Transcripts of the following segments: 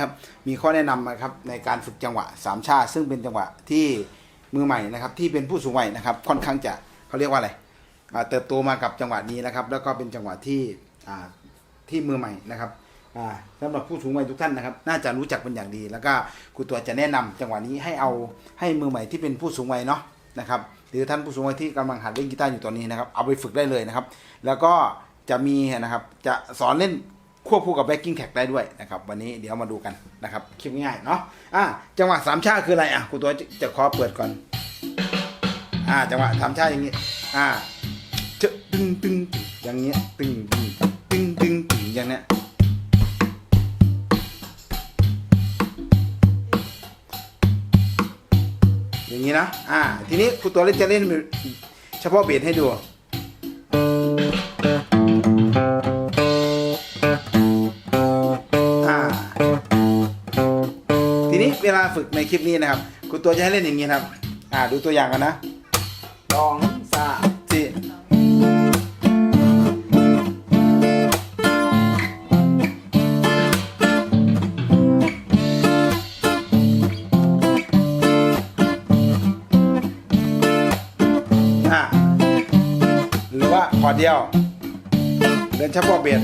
นะครับ มีข้อแนะนำนะครับในการฝึกจังหวะสามชาติ ซึ่งเป็นจังหวะที่มือใหม่นะครับที่เป็นผู้สูงวัยนะครับค่อนข้างจะเขาเรียกว่าอะไรเติบโตมากับจังหวะนี้นะครับ แล้วก็เป็นจังหวะที่ที่มือใหม่นะครับอ่าสำหรับผู้สูงวัยทุกท่านนะครับ น่าจะรู้จักเป็นอย่างดี แล้วก็ครูตัวจะแนะนำจังหวะนี้ให้เอาให้มือใหม่ที่เป็นผู้สูงวัยเนาะนะครับหรือท่านผู้สูงวัยที่กำลังหัดเล่นกีตาร์อยู่ตอนนี้นะครับ เอาไปฝึกได้เลยนะครับ แล้วก็จะมีนะครับจะสอนเล่น ควบคู่กับแบ็กกิ้งแท็กได้ด้วยนะครับวันนี้เดี๋ยวมาดูกันนะครับคลิปง่ายเนาะอะจังหวะสามชาคืออะไรอะครูตัวจะจะขอเปิดก่อนอ่าจังหวะสามชาอย่างงี้อ่าจะตึงตึงตึงอย่างเงี้ยตึงตึงตึงตึงตึงอย่างเนี้ยอย่างนี้นะอ่าทีนี้ครูตัวเล่นจะเล่นเฉพาะเบสให้ดู ฝึกในคลิปนี้นะครับครูตัวจะให้เล่นอย่างนี้นะครับ อ่าดูตัวอย่างกันนะสองสามสี่อ่าหรือว่าขอเดียว เดินเฉพาะเบียด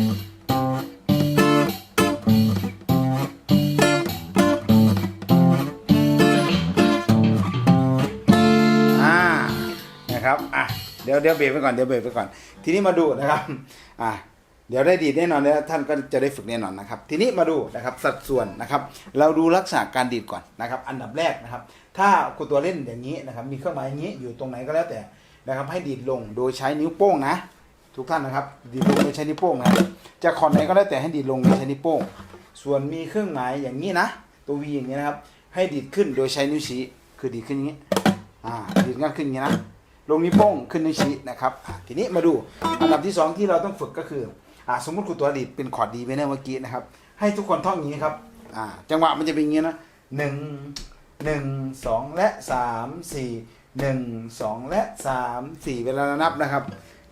เดี๋ยวเดี๋ยวเบรกไปก่อนเดี๋ยวเบรกไปก่อน ทีนี้มาดูนะครับอะเดี๋ยวได้ดีแน่นอนแล้วท่านก็จะได้ฝึกแน่นอนนะครับ ทีนี้มาดูนะครับสัดส่วนนะครับ เราดูลักษณะการดีดก่อนนะครับ อันดับแรกนะครับ ถ้าคุณตัวเล่นอย่างนี้นะครับ มีเครื่องหมายอย่างนี้อยู่ตรงไหนก็แล้วแต่นะครับ ให้ดีดลงโดยใช้นิ้วโป้งนะ ทุกท่านนะครับ ดีดลงโดยใช้นิ้วโป้งนะจะคอนไหนก็แล้วแต่ให้ดีดลงโดยใช้นิ้วโป้ง ส่วนมีเครื่องหมายอย่างนี้นะตัววีอย่างนี้นะครับ ให้ดีดขึ้นโดยใช้นิ้วชี้คือดีดขึ้นอย่างนี้อ่าดีดง่ายขึ้นอย่างนี้นะ ลงนิ้วโป้งขึ้นนิ้วชี้นะครับอ่าทีนี้มาดูอันดับที่สองที่เราต้องฝึกก็คืออ่าสมมติครูตัวดีดเป็นคอร์ดดีไปเนี่ยเมื่อกี้นะครับ ให้ทุกคนท่องอย่างนี้ครับอ่าจังหวะมันจะเป็นอย่างนี้นะหนึ่งหนึ่งสองและสามสี่หนึ่งสองและสามสี่เวลาเรานับนะครับ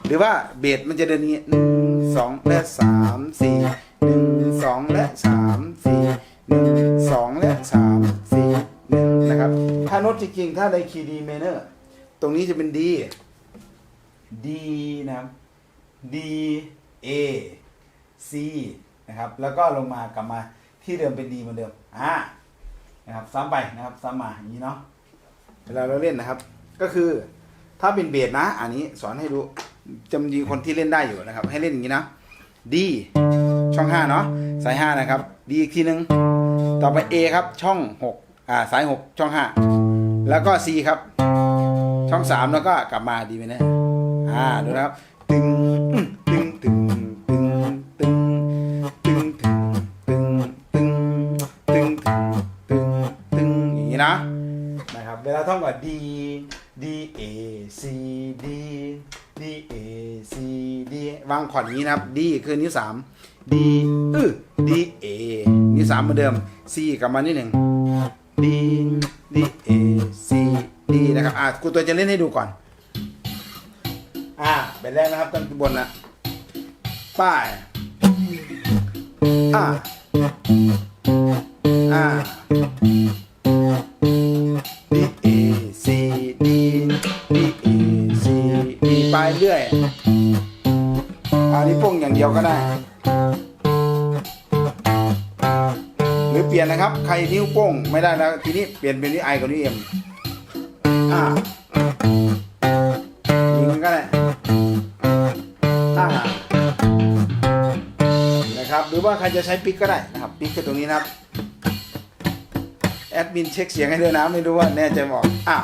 หรือว่าเบสมันจะเดินอย่างนี้หนึ่งสองและสามสี่หนึ่งสองและสามสี่หนึ่งสองและสามสี่หนึ่งนะครับ ถ้าโน้ตจริงๆถ้าในคีย์ดีเมเนอร์ รงนี้จะเป็น D D นะครับ D A C นะครับ แล้วก็ลงมากลับมาที่เดิมเป็น D เหมือนเดิมอ่านะครับซ้ำไปนะครับซ้ำมาอย่างนี้เนาะเวลาเราเล่นนะครับ ก็คือถ้าเป็นเบสนะ อันนี้สอนให้ดูจะมีคนที่เล่นได้อยู่นะครับ ให้เล่นอย่างนี้นะ D ช่อง 5 เนาะสาย 5 นะครับ D อีกทีหนึ่งต่อไป A ครับช่อง 6 อ่าสาย 6 ช่อง 5 แล้วก็ C ครับ ช่อง3แล้วก็กลับมาดีไหมเนี่ยอ่าดูนะครับตึงตึงตึงตึงตึงตึงตึงตึงตึงตึงตึงตึงอย่างนี้นะนะครับเวลาท่องก่อน D A C D D A C D วางคอดอย่างนี้นะครับ D คือนิ้วสาม D อือ D A นิ้วสามเหมือนเดิม C กลับมานิดหนึ่ง D นะครับอะกูตัวจะเล่นให้ดูก่อน อ่าเป็นแรกนะครับตั้งบนนะป้ายอ่าอ่า D A C D D A C D ไปเรื่อยอันนี้วโป้งอย่างเดียวก็ได้ หรือเปลี่ยนนะครับ ใครนิ้วโป้งไม่ได้แล้วทีนี้เปลี่ยนเป็นนิ้วไอกับนิ้วเอ็ม อ่ายิงก็ได้อ่านะครับ หรือว่าใครจะใช้ปิกก็ได้นะครับ ปิกคือตรงนี้นะครับ แอดมินเช็คเสียงให้ด้วยนะไม่รู้ว่าแน่ใจบอกอะ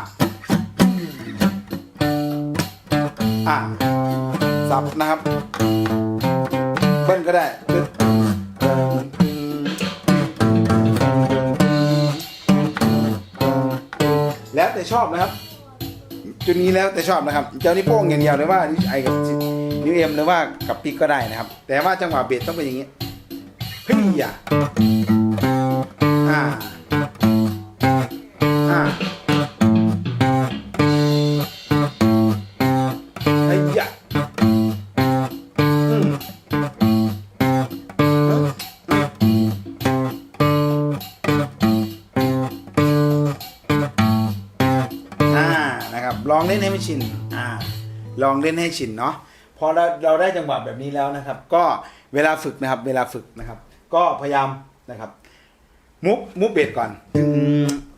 อะสับนะครับ เบิ้ลก็ได้ แต่ชอบนะครับ จุดนี้แล้วแต่ชอบนะครับเจ้านี่โป้งอย่างเดียวหรือว่านิ้วไอกับนิ้วเอ็มหรือว่ากับปิกก็ได้นะครับ แต่ว่าจังหวะเบสต้องเป็นอย่างนี้เฮ้ยอะอ่า ชินอ่าลองเล่นให้ชินเนาะพอเราเราได้จังหวะแบบนี้แล้วนะครับ ก็เวลาฝึกนะครับ เวลาฝึกนะครับ ก็พยายามนะครับมุกมุกเบสก่อนตึง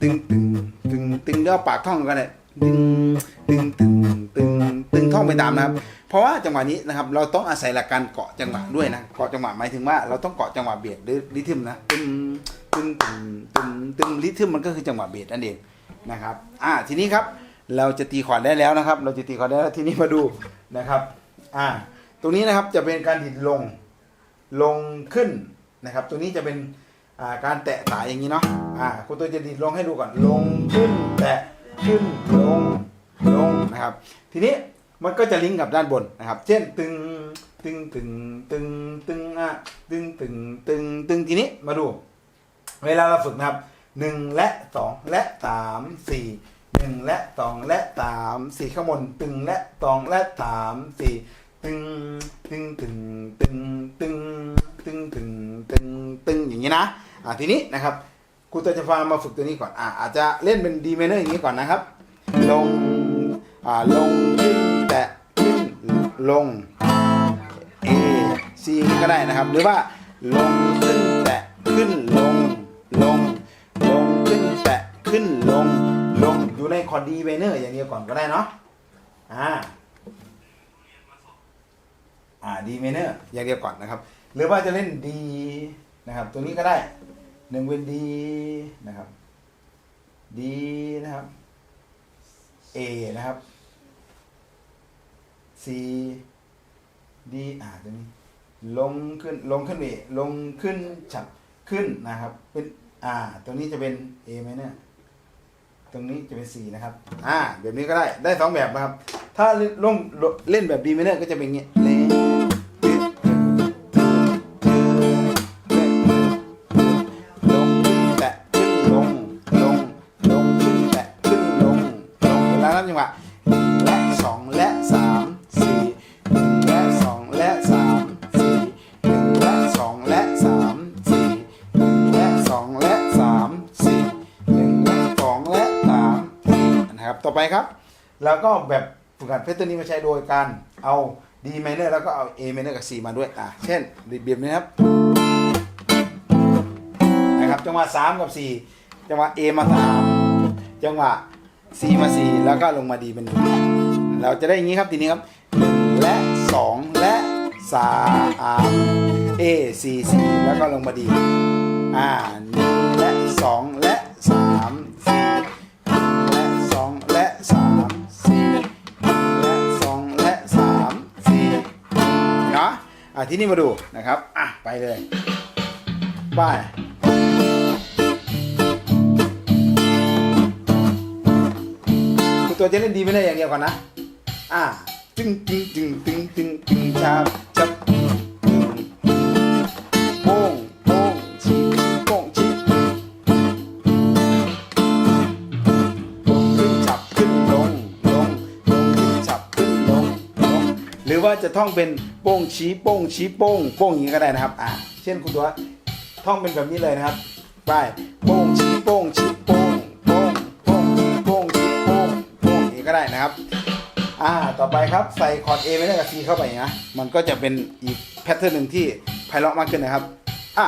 ตึงตึงตึงตึงแล้วปากท่องกันเลยตึงตึงตึงตึงตึงท่องไปตามนะครับ เพราะว่าจังหวะนี้นะครับ เราต้องอาศัยหลักการเกาะจังหวะด้วยนะเกาะจังหวะหมายถึงว่าเราต้องเกาะจังหวะเบสหรือริทึมนะตึงตึงตึงตึงตึงริทึมมันก็คือจังหวะเบสนั่นเองนะครับ อ่าทีนี้ครับ เราจะตีคอร์ดได้แล้วนะครับ เราจะตีคอร์ดได้แล้วทีนี้มาดูนะครับอ่าตรงนี้นะครับจะเป็นการดิดลงลงขึ้นนะครับตรงนี้จะเป็นอ่าการแตะสายอย่างนี้เนาะอ่าคุณตัวจะดิดลงให้ดูก่อนลงขึ้นแตะขึ้นลงลงนะครับ ทีนี้มันก็จะลิงก์กับด้านบนนะครับ เช่นตึงตึงตึงตึงตึงอะตึงตึงตึงตึงทีนี้มาดู เวลาเราฝึกนะครับหนึ่งและสองและสามสี่ หนึ่งและสองและสามสี่ข้างบนตึงและสองและสามสี่ตึงตึงตึงตึงตึงตึงตึงตึงตึงอย่างนี้นะอ่าทีนี้นะครับครูตัวจะพามาฝึกตัวนี้ก่อนอ่าอาจจะเล่นเป็นดีเมเนอร์อย่างนี้ก่อนนะครับ ลงอ่าลงขึ้นแตะขึ้นลง A C อย่างนี้ก็ได้นะครับ หรือว่าลงขึ้นแตะขึ้นลงลงลงขึ้นแตะขึ้นลง ลงอยู่ในคอร์ดดีเวเนอร์อย่างเดียวก่อนก็ได้เนาะอ่าอ่าดีเมเนอร์อย่างเดียวก่อนนะครับ หรือว่าจะเล่นดีนะครับ ตัวนี้ก็ได้หนึ่งเป็นดีนะครับดีนะครับ A นะครับ C ดีอ่าตัวนี้ ลงขึ้นลงขึ้นเอลงขึ้นฉับขึ้นนะครับ เป็นอ่าตรงนี้จะเป็น A ไหมเนี่ย ตรงนี้จะเป็น C นะครับ อ่า แบบนี้ก็ได้ ได้สองแบบนะครับ ถ้าลงเล่นแบบดีไม่ได้ก็จะเป็นอย่างเงี้ย อไปครับ แล้วก็แบบฝึกหัดเพชรตัวนี้มาใช้โดยการเอา D minor แล้วก็เอา A minor กับ C มาด้วยอะเช่นเบียบนี้ครับนะครับจังหวะ3กับ 4 จังหวะ A มา 3 จังหวะ C มา 4 แล้วก็ลงมา D เป็นหนึ่งเราจะได้อย่างนี้ครับทีนี้ครับ 1 และ 2 และ 3 A C C แล้วก็ลงมา D อ่า1และ 2 และ 3ะที่นี่มาดูนะครับ อะ ไปเลยไปคุณตัวจะเล่นดีไม่ได้อย่างเดียวก่อนนะ อะตึงตึงตึงตึงตึงตึงชาบชับ จะท่องเป็นโป้งชี้โป้งชี้โป้งโป้งอย่างนี้ก็ได้นะครับอ่าเช่นคุณตัวท่องเป็นแบบนี้เลยนะครับไปโป้งชี้โป้งชี้โป้งโป้งโป้งชี้โป้งชี้โป้งโป้งอย่างนี้ก็ได้นะครับอ่าต่อไปครับใส่คอร์ด A ไม่ได้กับ C เข้าไปนะมันก็จะเป็นอีกแพทเทิร์นหนึ่งที่ไพเราะมากขึ้นนะครับอะ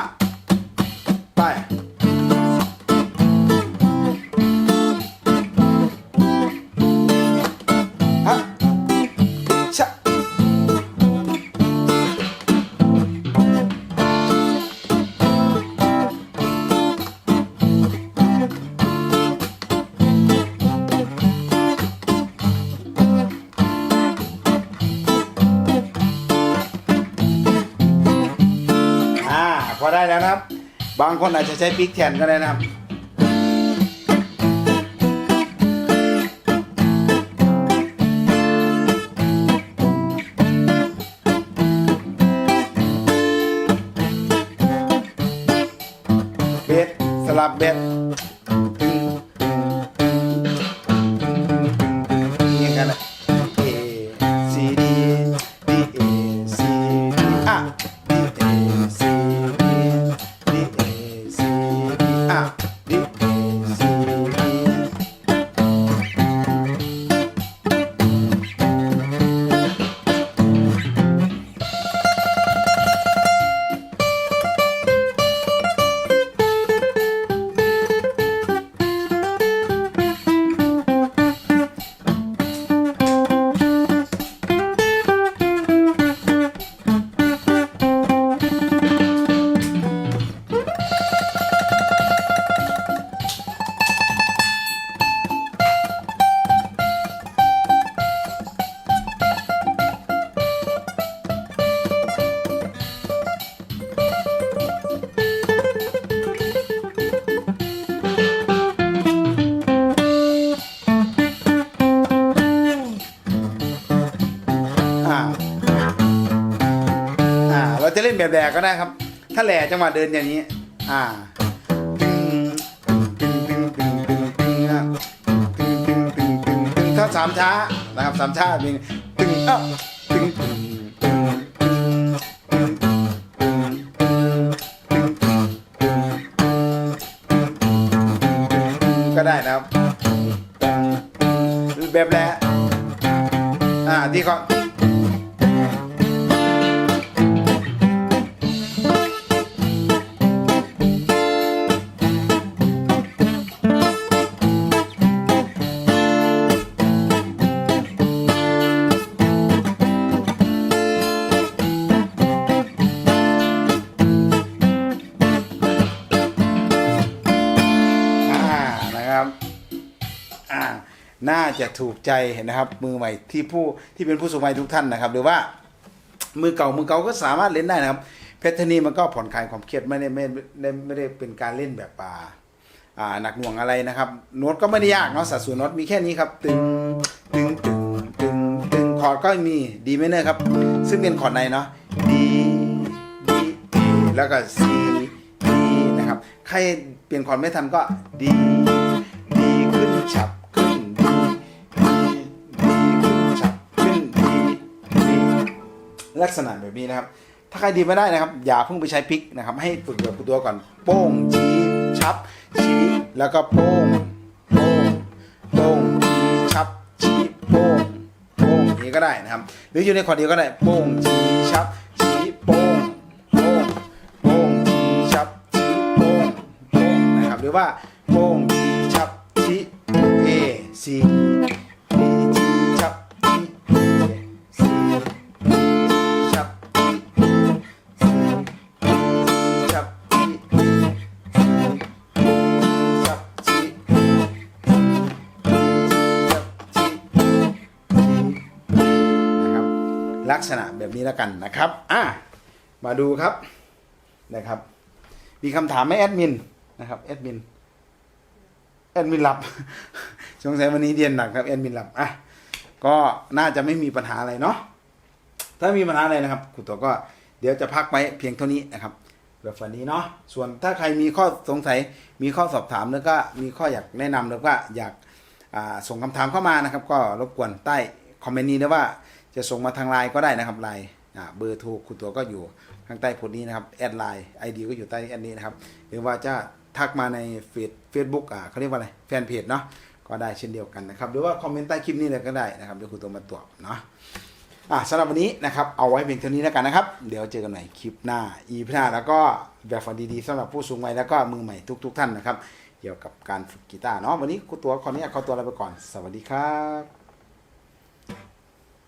บางคนอาจจะใช้พริกแทนก็ได้นะครับเบ็ดสลับเบ็ด ก็ได้ครับ ถ้าแหล่จังหวะเดินอย่างนี้ อ่าถ้าสามช้านะครับสามช้าเป็นตึงเอ้าตึงก็ได้นะครับแบบแหล่อ่าที่เขา จะถูกใจนะครับ มือใหม่ที่ผู้ที่เป็นผู้สูงวัยทุกท่านนะครับ หรือว่ามือเก่ามือเก่าก็สามารถเล่นได้นะครับ เพชรนีมันก็ผ่อนคลายความเครียดไม่ได้ไม่ได้ไม่ได้เป็นการเล่นแบบป่าอ่าหนักหน่วงอะไรนะครับ โน้ตก็ไม่ได้ยากเนาะสัดส่วนโน้ตมีแค่นี้ครับ ตึงตึงตึงตึงตึงคอร์ดก็มีดีไมเนอร์ครับ ซึ่งเป็นคอร์ดในเนาะดีดีแล้วก็ C D นะครับ ใครเปลี่ยนคอร์ดไม่ทันก็ดีดีขึ้นฉับ ลักษณะแบบนี้นะครับ ถ้าใครดีไม่ได้นะครับ อย่าเพิ่งไปใช้พลิกนะครับ ให้ฝึกแบบตัวก่อน โป้งชี้ชับ ชี้แล้วก็โป้งโป้งโป้งชี้ชับ ชี้โป้งโป้งนี้ก็ได้นะครับ หรืออยู่ในคอร์ดเดียวก็ได้โป้งชี้ชับ ชี้โป้งโป้งโป้งชี้ชับ ชี้โป้งโป้งนะครับ หรือว่าโป้งชี้ชับชี้ A C B แบบนี้แล้วกันนะครับ อะมาดูครับนะครับ มีคำถามไหมแอดมินนะครับแอดมินแอดมินหลับสงสัยวันนี้เรียนหนักครับแอดมินหลับอะก็น่าจะไม่มีปัญหาอะไรเนาะถ้ามีปัญหาอะไรนะครับคุณตัวก็เดี๋ยวจะพักไว้เพียงเท่านี้นะครับแบบวันนี้เนาะส่วนถ้าใครมีข้อสงสัยมีข้อสอบถามแล้วก็มีข้ออยากแนะนำแล้วก็อยากส่งคำถามเข้ามานะครับ ก็รบกวนใต้คอมเมนต์นี้นะว่า จะส่งมาทางไลน์ก็ได้นะครับไลน์เบอร์โทรคุณตัวก็อยู่ข้างใต้โพสต์นี้นะครับแอดไลน์ไอดีก็อยู่ใต้แอดนี้นะครับ หรือว่าจะทักมาในเฟซเฟซบุ๊กอ่าเขาเรียกว่าอะไรแฟนเพจเนาะก็ได้เช่นเดียวกันนะครับ หรือว่าคอมเมนต์ใต้คลิปนี้เลยก็ได้นะครับเดี๋ยวคุณตัวมาตอบเนาะอะสำหรับวันนี้นะครับเอาไว้เพียงเท่านี้แล้วกันนะครับ เดี๋ยวเจอกันใหม่คลิปหน้า อีพีหน้าแล้วก็แบบฝันดีๆสำหรับผู้สูงวัยแล้วก็มือใหม่ทุกๆท่านนะครับ เกี่ยวกับการฝึกกีตาร์เนาะวันนี้ครูตัวขออนุญาตขอตัวลาไปก่อน สวัสดีครับ